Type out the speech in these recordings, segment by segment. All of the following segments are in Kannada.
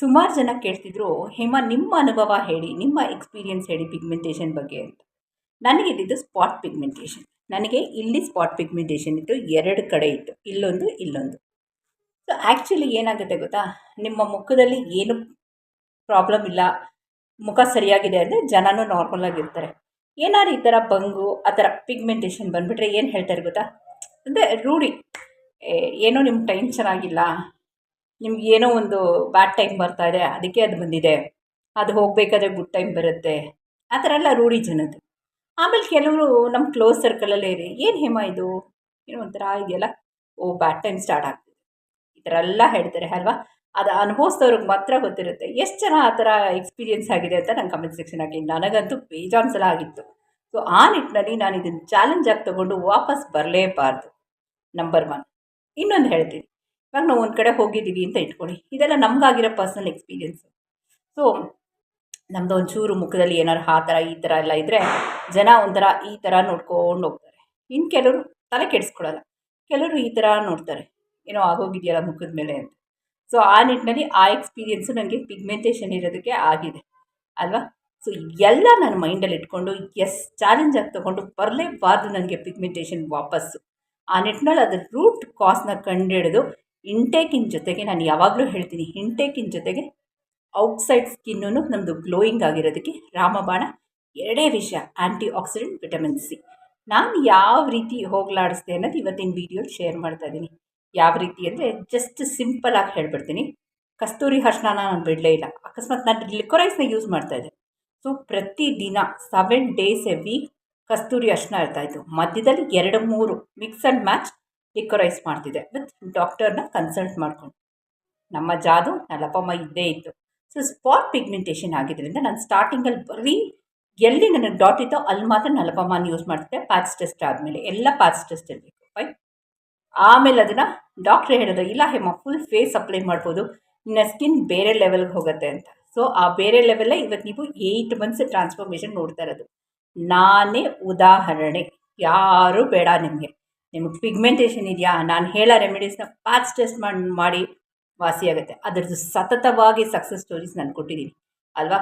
ಸುಮಾರು ಜನ ಕೇಳ್ತಿದ್ರು, ಹೇಮಾ, ನಿಮ್ಮ ಅನುಭವ ಹೇಳಿ, ನಿಮ್ಮ ಎಕ್ಸ್ಪೀರಿಯನ್ಸ್ ಹೇಳಿ ಪಿಗ್ಮೆಂಟೇಷನ್ ಬಗ್ಗೆ ಅಂತ. ನನಗಿದ್ದಿದ್ದು ಸ್ಪಾಟ್ ಪಿಗ್ಮೆಂಟೇಷನ್ ನನಗೆ ಇಲ್ಲಿ ಸ್ಪಾಟ್ ಪಿಗ್ಮೆಂಟೇಷನ್ ಇತ್ತು, ಎರಡು ಕಡೆ ಇತ್ತು, ಇಲ್ಲೊಂದು ಇಲ್ಲೊಂದು. ಸೊ ಆ್ಯಕ್ಚುಲಿ ಏನಾಗುತ್ತೆ ಗೊತ್ತಾ? ನಿಮ್ಮ ಮುಖದಲ್ಲಿ ಏನು ಪ್ರಾಬ್ಲಮ್ ಇಲ್ಲ, ಮುಖ ಸರಿಯಾಗಿದೆ ಅಂದರೆ ಜನನೂ ನಾರ್ಮಲ್ ಆಗಿರ್ತಾರೆ. ಏನಾದ್ರು ಈ ಥರ ಬಂಗು, ಆ ಥರ ಪಿಗ್ಮೆಂಟೇಷನ್ ಬಂದುಬಿಟ್ರೆ ಏನು ಹೇಳ್ತಾರೆ ಗೊತ್ತಾ? ಅಂದರೆ ರೂಢಿ. ಏನೋ ನಿಮ್ಮ ಟೈಮ್ ಚೆನ್ನಾಗಿಲ್ಲ ನಿಮ್ಗೆ ಏನೋ ಒಂದು ಬ್ಯಾಡ್ ಟೈಮ್ ಬರ್ತಾ ಇದೆ, ಅದಕ್ಕೆ ಅದು ಬಂದಿದೆ. ಅದು ಹೋಗಬೇಕಾದ್ರೆ ಗುಡ್ ಟೈಮ್ ಬರುತ್ತೆ. ಆ ಥರ ಎಲ್ಲ ರೂಢಿ ಜನದ್ದು. ಆಮೇಲೆ ಕೆಲವರು ನಮ್ಮ ಕ್ಲೋಸ್ ಸರ್ಕಲಲ್ಲೇ ಇರಿ, ಏನು ಹೇಮ ಇದು? ಏನೋ ಒಂಥರ ಇದೆಯಲ್ಲ? ಓ ಬ್ಯಾಡ್ ಟೈಮ್ ಸ್ಟಾರ್ಟ್ ಆಗ್ತಿದೆ. ಈ ಥರ ಎಲ್ಲ ಹೇಳ್ತಾರೆ, ಅಲ್ವಾ? ಅದು ಅನುಭವಿಸಿದವ್ರಿಗೆ ಮಾತ್ರ ಗೊತ್ತಿರುತ್ತೆ. ಎಷ್ಟು ಜನ ಆ ಥರ ಎಕ್ಸ್ಪೀರಿಯೆನ್ಸ್ ಆಗಿದೆ ಅಂತ ನಂಗೆ ಕಮೆಂಟ್ ಸೆಕ್ಷನ್ ಹಾಕಿ. ನನಗಂತೂ ಬೇಜಾನ್ ಸಲ ಆಗಿತ್ತು. ಸೊ ಆ ನಿಟ್ಟಿನಲ್ಲಿ ನಾನು ಇದನ್ನು ಚಾಲೆಂಜ್ ಆಗಿ ತೊಗೊಂಡು ವಾಪಸ್ ಬರಲೇಬಾರ್ದು. ನಂಬರ್ ಒನ್ ಇನ್ನೊಂದು ಹೇಳ್ತೀನಿ. ಇವಾಗ ನಾವು ಒಂದು ಕಡೆ ಹೋಗಿದ್ದೀವಿ ಅಂತ ಇಟ್ಕೊಳ್ಳಿ. ಇದೆಲ್ಲ ನಮಗಾಗಿರೋ ಪರ್ಸ್ನಲ್ ಎಕ್ಸ್ಪೀರಿಯೆನ್ಸು ಸೊ ನಮ್ಮದು ಒಂಚೂರು ಮುಖದಲ್ಲಿ ಏನಾರು ಆ ಥರ, ಈ ಥರ ಎಲ್ಲ ಇದ್ದರೆ ಜನ ಒಂಥರ ಈ ಥರ ನೋಡ್ಕೊಂಡು ಹೋಗ್ತಾರೆ. ಇನ್ನು ಕೆಲವರು ತಲೆ ಕೆಡಿಸ್ಕೊಳ್ಳಲ್ಲ. ಕೆಲವರು ಈ ಥರ ನೋಡ್ತಾರೆ. ಏನೋ ಆಗೋಗಿದೆಯಲ್ಲ ಮುಖದ ಮೇಲೆ ಅಂತ. ಸೊ ಆ ನಿಟ್ಟಿನಲ್ಲಿ ಆ ಎಕ್ಸ್ಪೀರಿಯೆನ್ಸು ನನಗೆ ಪಿಗ್ಮೆಂಟೇಷನ್ ಇರೋದಕ್ಕೆ ಆಗಿದೆ. ಅಲ್ವಾ? ಸೊ ಎಲ್ಲ ನನ್ನ ಮೈಂಡಲ್ಲಿ ಇಟ್ಕೊಂಡು ಎಸ್ ಚಾಲೆಂಜ್ ಆಗಿ ತೊಗೊಂಡು ಬರಲೇಬಾರ್ದು ನನಗೆ ಪಿಗ್ಮೆಂಟೇಷನ್ ವಾಪಸ್ಸು. ಆ ನಿಟ್ಟಿನಲ್ಲಿ ಅದರ ರೂಟ್ ಕಾಸ್ನ ಕಂಡುಹಿಡಿದು ಇಂಟೇಕಿನ ಜೊತೆಗೆ ನಾನು ಯಾವಾಗಲೂ ಹೇಳ್ತೀನಿ ಇಂಟೇಕಿನ ಜೊತೆಗೆ ಔಟ್ಸೈಡ್ ಸ್ಕಿನ್ನೂ ನಮ್ಮದು ಗ್ಲೋಯಿಂಗ್ ಆಗಿರೋದಕ್ಕೆ ರಾಮಬಾಣ ಎರಡೇ ವಿಷಯ ಆ್ಯಂಟಿ ಆಕ್ಸಿಡೆಂಟ್ ವಿಟಮಿನ್ ಸಿ ನಾನು ಯಾವ ರೀತಿ ಹೋಗಲಾಡಿಸ್ದೆ ಅನ್ನೋದು ಇವತ್ತಿನ ವೀಡಿಯೋಲಿ ಶೇರ್ ಮಾಡ್ತಾ ಇದ್ದೀನಿ. ಯಾವ ರೀತಿ ಅಂದರೆ ಜಸ್ಟ್ ಸಿಂಪಲಾಗಿ ಹೇಳ್ಬಿಡ್ತೀನಿ. ಕಸ್ತೂರಿ ಅರ್ಶಿನ ನಾನು ಬಿಡಲೇ ಇಲ್ಲ. ಅಕಸ್ಮಾತ್ ನಾನು ಲಿಕ್ವರೈಸ್ನ ಯೂಸ್ ಮಾಡ್ತಾಯಿದ್ದೆ ಸೊ ಪ್ರತಿದಿನ ಸೆವೆನ್ ಡೇಸ್ ಎ ವೀಕ್ ಕಸ್ತೂರಿ ಅರ್ಶನ ಇರ್ತಾಯಿತ್ತು ಮಧ್ಯದಲ್ಲಿ ಎರಡು ಮೂರು ಮಿಕ್ಸ್ ಆ್ಯಂಡ್ ಮ್ಯಾಚ್ ಲಿಕ್ವರೈಸ್ ಮಾಡ್ತಿದ್ದೆ ವಿತ್ ಡಾಕ್ಟರ್ನ ಕನ್ಸಲ್ಟ್ ಮಾಡಿಕೊಂಡು. ನಮ್ಮ ಜಾದು ನಲಪಮ್ಮ ಇದ್ದೇ ಇತ್ತು. ಸೊ ಸ್ಪಾಟ್ ಪಿಗ್ಮೆಂಟೇಷನ್ ಆಗಿದ್ದರಿಂದ ನಾನು ಸ್ಟಾರ್ಟಿಂಗಲ್ಲಿ ಬರೀ ಎಲ್ಲಿ ನನಗೆ ಡಾಟ್ ಇತ್ತೋ ಅಲ್ಲಿ ಮಾತ್ರ ನಲಪಮ್ಮನ ಯೂಸ್ ಮಾಡ್ತಿದ್ದೆ. ಪ್ಯಾಚ್ ಟೆಸ್ಟ್ ಆದಮೇಲೆ ಎಲ್ಲ ಪ್ಯಾಚ್ ಟೆಸ್ಟ್ ಇರಬೇಕು. ಫೈನ್ ಆಮೇಲೆ ಅದನ್ನು ಡಾಕ್ಟ್ರೇ ಹೇಳಿದ್ರು ಇಲ್ಲ ಹೇಮ ಫುಲ್ ಫೇಸ್ ಅಪ್ಲೈ ಮಾಡ್ಬೋದು. ನಿನ್ನ ಸ್ಕಿನ್ ಬೇರೆ ಲೆವೆಲ್ಗೆ ಹೋಗುತ್ತೆ ಅಂತ. ಸೊ ಆ ಬೇರೆ ಲೆವೆಲ್ಲೇ ಇವತ್ತು ನೀವು ಏಯ್ಟ್ ಮಂತ್ಸ್ ಟ್ರಾನ್ಸ್ಫಾರ್ಮೇಷನ್ ನೋಡ್ತಾ ಇರೋದು. ನಾನೇ ಉದಾಹರಣೆ. ಯಾರೂ ಬೇಡ ನಿಮಗೆ. ನಿಮಗೆ ಪಿಗ್ಮೆಂಟೇಷನ್ ಇದೆಯಾ? ನಾನು ಹೇಳೋ ರೆಮಿಡೀಸ್ನ ಪ್ಯಾಚ್ ಟೆಸ್ಟ್ ಮಾಡಿ ಮಾಡಿ ವಾಸಿಯಾಗುತ್ತೆ ಅದರದ್ದು ಸತತವಾಗಿ ಸಕ್ಸಸ್ ಸ್ಟೋರೀಸ್ ನಾನು ಕೊಟ್ಟಿದ್ದೀನಿ ಅಲ್ವಾ?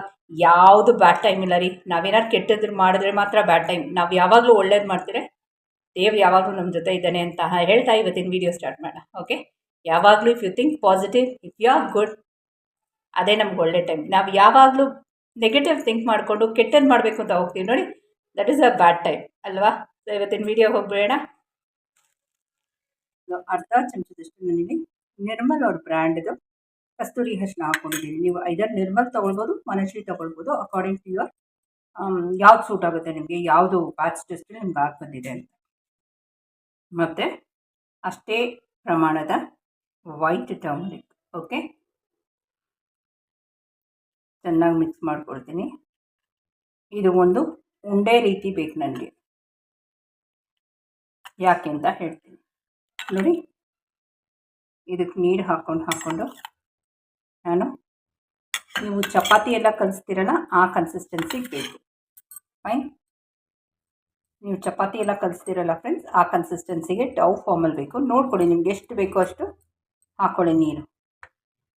ಯಾವುದು ಬ್ಯಾಡ್ ಟೈಮ್ ಇಲ್ಲ ರೀ. ನಾವೇನಾದ್ರು ಕೆಟ್ಟದ್ರು ಮಾಡಿದ್ರೆ ಮಾತ್ರ ಬ್ಯಾಡ್ ಟೈಮ್ ನಾವು ಯಾವಾಗಲೂ ಒಳ್ಳೇದು ಮಾಡ್ತೀರಿ? ದೇವ್ರು ಯಾವಾಗಲೂ ನಮ್ಮ ಜೊತೆ ಇದ್ದಾನೆ ಅಂತ ಹೇಳ್ತಾ ಇವತ್ತಿನ ವೀಡಿಯೋ ಸ್ಟಾರ್ಟ್ ಮಾಡೋಣ. ಓಕೆ ಯಾವಾಗಲೂ if you think positive if you are good ಅದೇ ನಮ್ಗೆ ಒಳ್ಳೆ ಟೈಮ್ ನಾವು ಯಾವಾಗಲೂ ನೆಗೆಟಿವ್ ಥಿಂಕ್ ಮಾಡಿಕೊಂಡು ಕೆಟ್ಟದ್ದು ಮಾಡಬೇಕು ಅಂತ ಹೋಗ್ತೀವಿ ನೋಡಿ. That is a bad time ಅಲ್ವಾ? ಇವತ್ತಿನ ವೀಡಿಯೋ ಹೋಗ್ಬೇಡ ಅರ್ಧ ಚಮಚದಷ್ಟು ನನಗೆ ನಿರ್ಮಲ್ ಅವ್ರ ಬ್ರ್ಯಾಂಡ್ದು ಕಸ್ತೂರಿ ಅರಿಶಿನ ಹಾಕ್ಕೊಂಡಿದ್ದೀನಿ ನೀವು ಐದರ್ ನಿರ್ಮಲ್ ತೊಗೊಳ್ಬೋದು, ಮನಶ್ರೀ ತೊಗೊಳ್ಬೋದು ಅಕಾರ್ಡಿಂಗ್ ಟು ಯುವರ್ ಯಾವ್ದು ಸೂಟ್ ಆಗುತ್ತೆ ನಿಮಗೆ, ಯಾವುದು ಪ್ಯಾಚ್ ಟೆಸ್ಟ್ ನಿಮ್ಗೆ ಆಗಿ ಬಂದಿದೆ ಅಂತ. ಮತ್ತು ಅಷ್ಟೇ ಪ್ರಮಾಣದ ವೈಟ್ ಟರ್ಮರಿಕ್ ಓಕೆ ಚೆನ್ನಾಗಿ ಮಿಕ್ಸ್ ಮಾಡ್ಕೊಳ್ತೀನಿ. ಇದು ಒಂದು ಉಂಡೆ ರೀತಿ ಬೇಕು ನನಗೆ ಯಾಕೆ ಅಂತ ಹೇಳ್ತೀನಿ. ನೋಡಿ. ಇದಕ್ಕೆ ನೀರು ಹಾಕ್ಕೊಂಡು ಹಾಕ್ಕೊಂಡು. ನಾನು ನೀವು ಚಪಾತಿ ಎಲ್ಲ ಕಲಿಸ್ತೀರಲ್ಲ, ಆ ಕನ್ಸಿಸ್ಟೆನ್ಸಿಗೆ ಬೇಕು. ಫೈನ್ ನೀವು ಚಪಾತಿ ಎಲ್ಲ ಕಲಿಸ್ತೀರಲ್ಲ ಫ್ರೆಂಡ್ಸ್ ಆ ಕನ್ಸಿಸ್ಟೆನ್ಸಿಗೆ ಡವ್ ಫಾರ್ಮಲ್ಲಿ ಬೇಕು. ನೋಡ್ಕೊಳ್ಳಿ ನಿಮ್ಗೆ ಎಷ್ಟು ಬೇಕೋ ಅಷ್ಟು ಹಾಕ್ಕೊಳ್ಳಿ ನೀರು.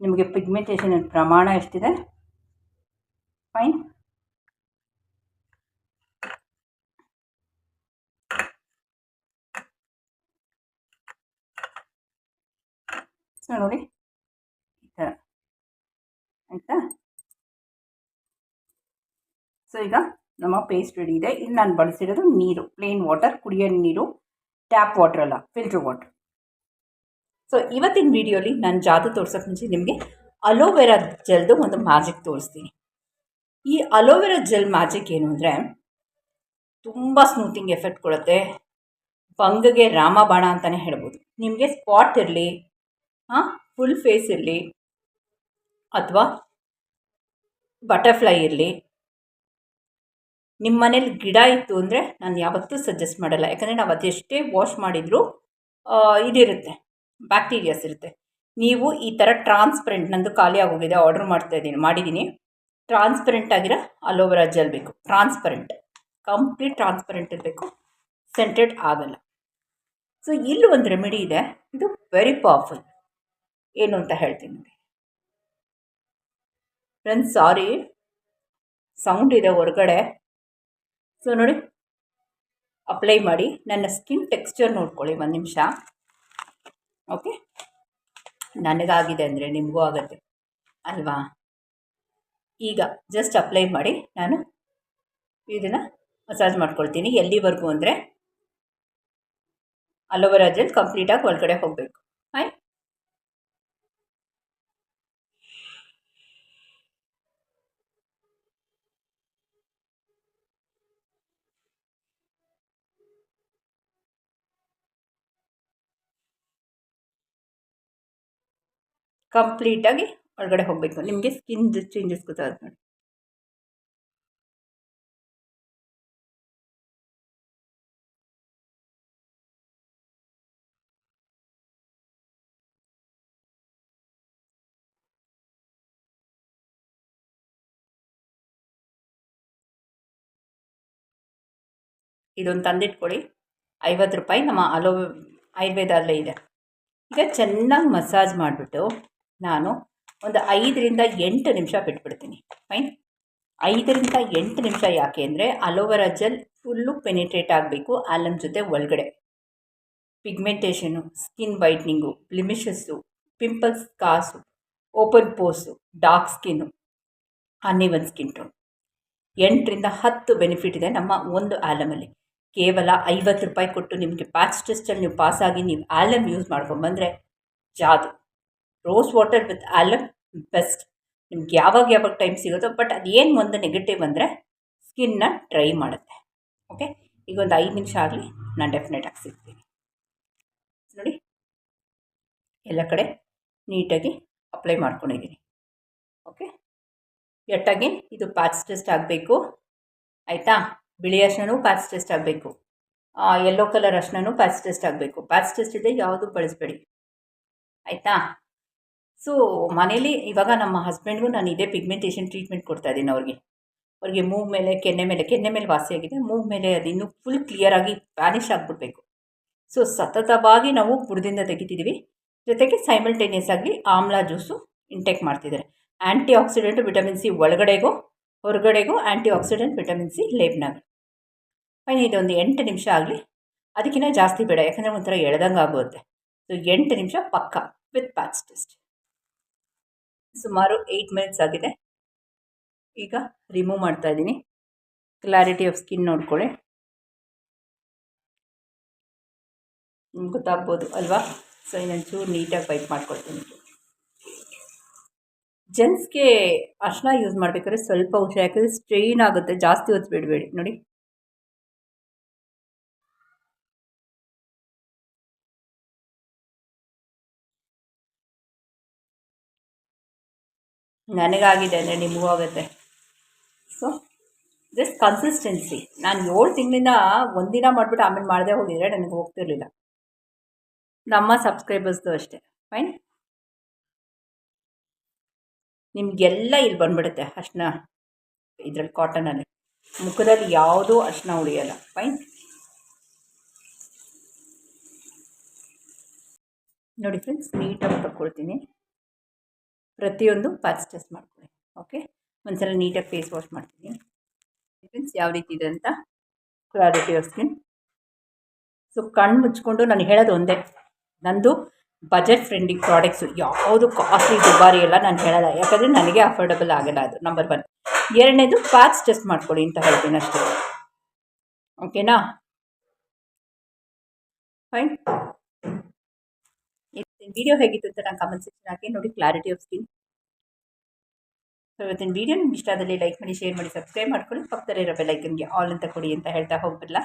ನಿಮಗೆ ಪಿಗ್ಮೆಂಟೇಷನ್ ಪ್ರಮಾಣ ಎಷ್ಟಿದೆ? ಫೈನ್ ನೋಡಿ ಈ ಥರ ಆಯಿತಾ? ಸೊ ಈಗ ನಮ್ಮ ಪೇಸ್ಟ್ ರೆಡಿ ಇದೆ. ಇಲ್ಲಿ ನಾನು ಬಳಸಿರೋದು ನೀರು. ಪ್ಲೇನ್ ವಾಟರ್ ಕುಡಿಯೋ ನೀರು ಟ್ಯಾಪ್ ವಾಟರ್ ಅಲ್ಲ ಫಿಲ್ಟ್ರ್ ವಾಟರ್ ಸೊ ಇವತ್ತಿನ ವಿಡಿಯೋಲಿ ನಾನು ಜಾದು ತೋರ್ಸೋಕೆ ಮುಂಚೆ ನಿಮಗೆ ಅಲೋವೆರಾ ಜೆಲ್ದು ಒಂದು ಮ್ಯಾಜಿಕ್ ತೋರಿಸ್ತೀನಿ. ಈ ಅಲೋವೆರಾ ಜೆಲ್ ಮ್ಯಾಜಿಕ್ ಏನು ಅಂದರೆ ತುಂಬ ಸ್ಮೂತಿಂಗ್ ಎಫೆಕ್ಟ್ ಕೊಡುತ್ತೆ. ಬಂಗಗೆ ರಾಮಬಾಣ ಅಂತಲೇ ಹೇಳ್ಬೋದು. ನಿಮಗೆ ಸ್ಪಾಟ್ ಇರಲಿ ಫುಲ್ ಫೇಸ್ ಇರಲಿ. ಅಥವಾ ಬಟರ್ಫ್ಲೈ ಇರಲಿ. ನಿಮ್ಮ ಮನೇಲಿ ಗಿಡ ಇತ್ತು ಅಂದರೆ ನಾನು ಯಾವತ್ತೂ ಸಜೆಸ್ಟ್ ಮಾಡಲ್ಲ. ಯಾಕಂದರೆ ನಾವು ಅದೆಷ್ಟೇ ವಾಶ್ ಮಾಡಿದರೂ ಇದಿರುತ್ತೆ ಬ್ಯಾಕ್ಟೀರಿಯಾಸ್ ಇರುತ್ತೆ. ನೀವು ಈ ಥರ ಟ್ರಾನ್ಸ್ಪರೆಂಟ್ ನಂದು ಖಾಲಿ ಆಗೋಗಿದೆ ಆರ್ಡ್ರ್ ಮಾಡ್ತಾ ಇದ್ದೀನಿ, ಮಾಡಿದ್ದೀನಿ. ಟ್ರಾನ್ಸ್ಪರೆಂಟ್ ಆಗಿರೋ ಅಲೋವೆರಾ ಜೆಲ್ ಬೇಕು. ಟ್ರಾನ್ಸ್ಪರೆಂಟ್ ಕಂಪ್ಲೀಟ್ ಟ್ರಾನ್ಸ್ಪರೆಂಟ್ ಇರಬೇಕು. ಸೆಂಟೆಡ್ ಆಗಲ್ಲ. ಸೊ ಇಲ್ಲಿ ಒಂದು ರೆಮಿಡಿ ಇದೆ. ಇದು ವೆರಿ ಪವರ್ಫುಲ್ ಏನು ಅಂತ ಹೇಳ್ತೀನಿ ನೋಡಿ ಫ್ರೆಂಡ್ಸ್ ಸಾರಿ ಸೌಂಡ್ ಇದೆ ಹೊರಗಡೆ. ಸೊ ನೋಡಿ ಅಪ್ಲೈ ಮಾಡಿ. ನನ್ನ ಸ್ಕಿನ್ ಟೆಕ್ಸ್ಚರ್ ನೋಡ್ಕೊಳ್ಳಿ ಒಂದು ನಿಮಿಷ. ಓಕೆ ನನಗಾಗಿದೆ ಅಂದರೆ ನಿಮಗೂ ಆಗುತ್ತೆ. ಅಲ್ವಾ? ಈಗ ಜಸ್ಟ್ ಅಪ್ಲೈ ಮಾಡಿ ನಾನು ಇದನ್ನು ಮಸಾಜ್ ಮಾಡ್ಕೊಳ್ತೀನಿ. ಎಲ್ಲಿವರೆಗೂ ಅಂದರೆ ಅಲೋವೆರಾ ಜೆಲ್ ಕಂಪ್ಲೀಟಾಗಿ ಒಳಗಡೆ ಹೋಗಬೇಕು. ಆಯ್ ಕಂಪ್ಲೀಟಾಗಿ ಒಳಗಡೆ ಹೋಗಬೇಕು. ನಿಮಗೆ ಸ್ಕಿನ್ ಚೇಂಜಸ್ ಗೊತ್ತಾಗುತ್ತೆ ನೋಡಿ. ಇದೊಂದು ತಂದಿಟ್ಕೊಳ್ಳಿ. ಐವತ್ತು ರೂಪಾಯಿ ನಮ್ಮ ಅಲೋ ಆಯುರ್ವೇದ ಅಲ್ಲೇ ಇದೆ. ಈಗ ಚೆನ್ನಾಗಿ ಮಸಾಜ್ ಮಾಡಿಬಿಟ್ಟು ನಾನು ಒಂದು ಐದರಿಂದ ಎಂಟು ನಿಮಿಷ ಬಿಟ್ಬಿಡ್ತೀನಿ. ಫೈನ್ ಐದರಿಂದ ಎಂಟು ನಿಮಿಷ ಯಾಕೆ ಅಂದರೆ ಅಲೋವೆರಾ ಜೆಲ್ ಫುಲ್ಲು ಪೆನಿಟ್ರೇಟ್ ಆಗಬೇಕು ಆಲಮ್ ಜೊತೆ ಒಳಗಡೆ. Pigmentation, skin whitening, blemishes, pimples ಕಾಸು, open pores, dark skin, uneven skin tone. ಎಂಟರಿಂದ ಹತ್ತು ಬೆನಿಫಿಟ್ ಇದೆ ನಮ್ಮ ಒಂದು ಆಲಮಲ್ಲಿ. ಕೇವಲ ಐವತ್ತು ರೂಪಾಯಿ ಕೊಟ್ಟು ನಿಮಗೆ ಪ್ಯಾಚ್ ಟೆಸ್ಟಲ್ಲಿ ನೀವು ಪಾಸಾಗಿ ನೀವು ಆಲಮ್ ಯೂಸ್ ಮಾಡ್ಕೊಂಬಂದರೆ ಜಾದು. Rose water with alum best ನಿಮ್ಗೆ ಯಾವಾಗ ಯಾವಾಗ ಟೈಮ್ ಸಿಗುತ್ತೋ ಬಟ್ ಅದೇನು ಒಂದು ನೆಗೆಟಿವ್ ಅಂದರೆ ಸ್ಕಿನ್ನ ಡ್ರೈ ಮಾಡುತ್ತೆ. ಓಕೆ ಈಗ ಒಂದು ಐದು ನಿಮಿಷ ಆಗಲಿ, ನಾನು ಡೆಫಿನೆಟಾಗಿ ಸಿಗ್ತೀನಿ. ನೋಡಿ. ಎಲ್ಲ ಕಡೆ ನೀಟಾಗಿ ಅಪ್ಲೈ ಮಾಡ್ಕೊಂಡಿದ್ದೀನಿ ಓಕೆ ಎಟ್ಟಾಗಿ ಇದು ಪ್ಯಾಚ್ ಟೆಸ್ಟ್ ಆಗಬೇಕು. ಆಯಿತಾ? ಬಿಳಿ ಅರ್ಶನೂ ಪ್ಯಾಚ್ ಟೆಸ್ಟ್ ಆಗಬೇಕು. ಎಲ್ಲೋ ಕಲರ್ ಅರ್ಶನೂ ಪ್ಯಾಚ್ ಟೆಸ್ಟ್ ಆಗಬೇಕು. ಪ್ಯಾಚ್ ಟೆಸ್ಟ್ ಇದೆ ಯಾವುದು ಬಳಸಬೇಡಿ. ಆಯಿತಾ? ಸೊ ಮನೇಲಿ ಇವಾಗ ನಮ್ಮ ಹಸ್ಬೆಂಡ್ಗೂ ನಾನು ಇದೇ ಪಿಗ್ಮೆಂಟೇಷನ್ ಟ್ರೀಟ್ಮೆಂಟ್ ಕೊಡ್ತಾ ಇದ್ದೀನಿ ಅವ್ರಿಗೆ. ಅವ್ರಿಗೆ ಮೂವ್ ಮೇಲೆ, ಕೆನ್ನೆ ಮೇಲೆ ಕೆನ್ನೆ ಮೇಲೆ ವಾಸಿಯಾಗಿದೆ ಮೂವ್ ಮೇಲೆ ಅದು ಇನ್ನೂ ಫುಲ್ ಕ್ಲಿಯರಾಗಿ ವ್ಯಾನಿಷ್ ಆಗಿಬಿಡ್ಬೇಕು. ಸೊ ಸತತವಾಗಿ ನಾವು ಬುಡದಿಂದ ತೆಗಿತಿದ್ದೀವಿ ಜೊತೆಗೆ ಸೈಮಲ್ಟೇನಿಯಸ್ ಆಗಿ ಆಮ್ಲ ಜ್ಯೂಸು ಇಂಟೇಕ್ ಮಾಡ್ತಿದ್ದಾರೆ. ಆ್ಯಂಟಿ ಆಕ್ಸಿಡೆಂಟ್ ವಿಟಮಿನ್ ಸಿ ಒಳಗಡೆಗೂ, ಹೊರಗಡೆಗೂ ಆ್ಯಂಟಿ ಆಕ್ಸಿಡೆಂಟ್ ವಿಟಮಿನ್ ಸಿ ಲೇಬ್ನಾಗ ಫೈನ್ ಇದೊಂದು ಎಂಟು ನಿಮಿಷ ಆಗಲಿ. ಅದಕ್ಕಿಂತ ಜಾಸ್ತಿ ಬೇಡ. ಯಾಕಂದರೆ ಒಂಥರ ಎಳ್ದಂಗೆ ಆಗುತ್ತೆ ಸೊ ಎಂಟು ನಿಮಿಷ ಪಕ್ಕ ವಿತ್ ಪ್ಯಾಚ್ ಟೆಸ್ಟ್ ಸುಮಾರು ಏಯ್ಟ್ ಮಿನಿಟ್ಸ್ ಆಗಿದೆ. ಈಗ ರಿಮೂವ್ ಮಾಡ್ತಾ ಇದ್ದೀನಿ. ಕ್ಲಾರಿಟಿ ಆಫ್ ಸ್ಕಿನ್ ನೋಡ್ಕೊಳ್ಳಿ. ನಿಮ್ಗೆ ಗೊತ್ತಾಗ್ಬೋದು ಅಲ್ವಾ? ಸೊ ಇನ್ನೊಂದು ಚೂರು ನೀಟಾಗಿ ವೈಪ್ ಮಾಡ್ಕೊಳ್ತೀನಿ. ಜೆಂಟ್ಸ್ಗೆ ಅರ್ಶಿನ ಯೂಸ್ ಮಾಡಬೇಕಾದ್ರೆ ಸ್ವಲ್ಪ ಹುಷಾರು, ಯಾಕಂದರೆ ಸ್ಟ್ರೈನ್ ಆಗುತ್ತೆ. ಜಾಸ್ತಿ ಹೊತ್ತು ಬಿಡಬೇಡಿ ನೋಡಿ. ನನಗಾಗಿದೆ ಅಂದರೆ ನಿಮಗೂ ಆಗುತ್ತೆ. ಸೊ ಜಸ್ಟ್ ಕನ್ಸಿಸ್ಟೆನ್ಸಿ ನಾನು ಏಳು ತಿಂಗಳಿಂದ ಒಂದಿನ ಮಾಡಿಬಿಟ್ಟು ಆಮೇಲೆ ಮಾಡದೆ ಹೋಗಿದರೆ ನನಗೆ ಹೋಗ್ತಿರ್ಲಿಲ್ಲ. ನಮ್ಮ ಸಬ್ಸ್ಕ್ರೈಬರ್ಸ್ದು ಅಷ್ಟೇ. ಫೈನ್ ನಿಮಗೆಲ್ಲ ಇಲ್ಲಿ ಬಂದ್ಬಿಡುತ್ತೆ ಅರ್ಶಿನ ಇದರಲ್ಲಿ ಕಾಟನಲ್ಲಿ ಮುಖದಲ್ಲಿ ಯಾವುದೂ ಅರ್ಶಿನ ಉಳಿಯಲ್ಲ. ಫೈನ್ ನೋಡಿ ಫ್ರೆಂಡ್ಸ್ ನೀಟಾಗಿ ತಗೊಳ್ತೀನಿ ಪ್ರತಿಯೊಂದು ಪ್ಯಾಚ್ ಟೆಸ್ಟ್ ಮಾಡ್ಕೊಳ್ಳಿ ಓಕೆ ಒಂದ್ಸಲ ನೀಟಾಗಿ ಫೇಸ್ ವಾಶ್ ಮಾಡ್ತೀನಿ ಫ್ರೆಂಡ್ಸ್ ಯಾವ ರೀತಿ ಇದೆ ಅಂತ? ಕ್ಲಾರಿಟಿ ಆಫ್ ಸ್ಕಿನ್ ಸೊ ಕಣ್ಣು ಮುಚ್ಕೊಂಡು ನಾನು ಹೇಳೋದು ಒಂದೇ. ನಂದು ಬಜೆಟ್ ಫ್ರೆಂಡ್ಲಿ ಪ್ರಾಡಕ್ಟ್ಸು ಯಾವುದು ಕಾಸ್ಟ್ಲಿ ದುಬಾರಿ ಎಲ್ಲ ನಾನು ಹೇಳಲ್ಲ. ಯಾಕಂದರೆ ನನಗೆ ಅಫೋರ್ಡಬಲ್ ಆಗಲ್ಲ ಅದು ನಂಬರ್ ಒನ್ ಎರಡನೇದು ಪ್ಯಾಚ್ ಟೆಸ್ಟ್ ಮಾಡ್ಕೊಳ್ಳಿ ಅಂತ ಹೇಳ್ತೀನಿ ಅಷ್ಟೇ. ಓಕೆನಾ ಫೈನ್ ವಿಡಿಯೋ ಹೇಗಿತ್ತು ಅಂತ ನಾನು ಕಮೆಂಟ್ ಸೆಕ್ಷನ್ ಹಾಕಿ ನೋಡಿ ಕ್ಲಾರಿಟಿ ಆಫ್ ಸ್ಕಿನ್ ಸೊ ಇವತ್ತಿನ ವೀಡಿಯೋ ನಿಮ್ಗೆ ಇಷ್ಟ ಆದಲ್ಲಿ ಲೈಕ್ ಮಾಡಿ ಶೇರ್ ಮಾಡಿ ಸಬ್ಸ್ಕ್ರೈಬ್ ಮಾಡ್ಕೊಳ್ಳಿ. ಪಕ್ಕದಲ್ಲಿರೋ ಬೆಲ್ಲೈಕನ್ಗೆ ಆಲ್ ಅಂತ ಕೊಡಿ ಅಂತ ಹೇಳ್ತಾ ಹೋಗ್ಬಿಡಲ್ಲ